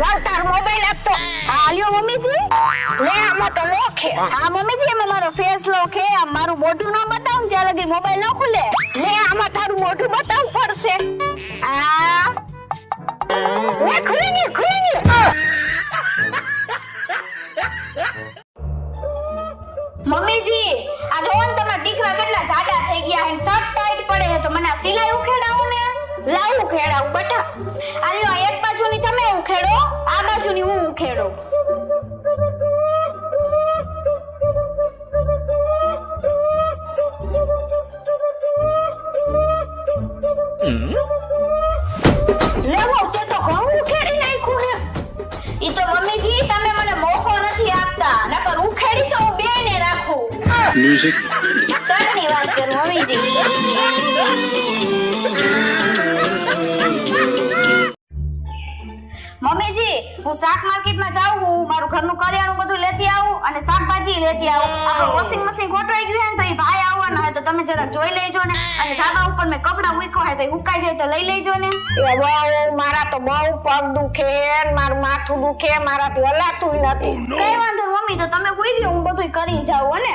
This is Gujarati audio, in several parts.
લાવ તાર મોબાઈલ આપતો હા લ્યો મમ્મીજી. લે આમાં તો લોક હે. હા મમ્મીજી એમાં મારો ફેસ લોક હે આમ મારું મોઢું ન બતાવું ત્યાં લગી મોબાઈલ ન ખુલે. લે આમાં તારું મોઢું બતાવવું પડશે. આ લે ખુલી ગયું ખુલી ગયું. મમ્મીજી આ જોવો ને તમારા દીકરા કેટલા જાડા થઈ ગયા હે શર્ટ ટાઈટ પડે છે તો મને આ સિલાઈ ઉખેડાવું ને? લાવ ઉખેડાવું બટા. આ લ્યો આ એક બાજુની તમે ઉખેડો? આ બાજુની હું ઉખેડો? લેવો તે તો ઘણું ઉખેડી નાખ્યું ને ઈ તો મમ્મીજી તમે મને મોકો નથી આપતા. નકર ઉખેડી તો હું બેને રાખું. મમ્મીજી હું શાક માર્કેટમાં જાઉં હું મારું ઘરનું કરિયાણું બધું લેતી આવું અને શાકભાજી લેતી આવું. આપણું વોશિંગ મશીન ગોઠવાઈ ગયું છે ને તો એ ભાઈ આવવાના હોય તો તમે જરાક જોઈ લેજો ને. અને ધાબા ઉપર મેં કપડાં મૂક્યો હોય તો એ હુકાઈ જાય તો લઈ લેજો ને. એ બહુ મારા તો બહુ પગ દુખે મારું માથું દુખે મારાથી હલાતું નથી. કઈ વાંધો મમ્મી તો તમે ગયો હું બધું કરી જાઉં ને.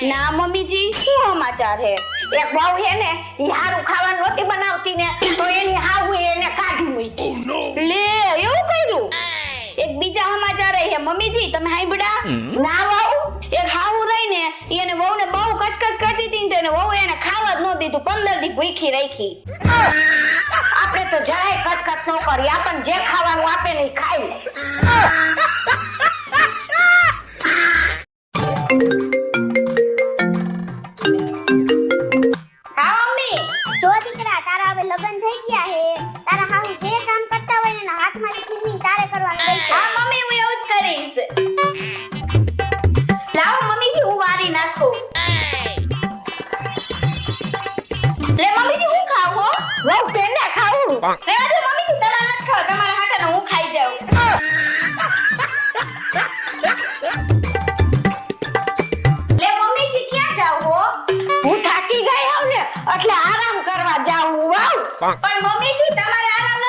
ના મમ્મીજી શું સમાચાર હે એક બહુ હે ને ઈ હારું ખાવાનું નહોતી બનાવતી ને તો એની હાવું એને કાઢી મૂકી. લે એવું કર્યું? એક બીજા સમાચાર હે મમ્મીજી તમે હાઈબડા ના વાવ એક હાવું રહી ને એને એને વહુને બહુ કચકચ કરતી હતી ને એને વહુ એને ખાવા જ ન દીધું પંદર દી ભૂખી રાખી. આપણે તો જરાય કચકચ ન કરી આપણને જે ખાવાનું આપે ને એ ખાઈ લે. લાવો મમ્મીજી હું વારી નાખું. લે મમ્મીજી હું ખાવ હો. વાવ પેંડા ખાવું રેવા દો મમ્મીજી તમારે નથી ખાવ તમારા હાટાને હું ખાઈ જાઉં. લે મમ્મીજી ક્યાં જાવ હો? હું થાકી ગઈ હોઉં ને એટલે આરામ કરવા જાઉં વાવ. પણ મમ્મીજી તમારે આરામ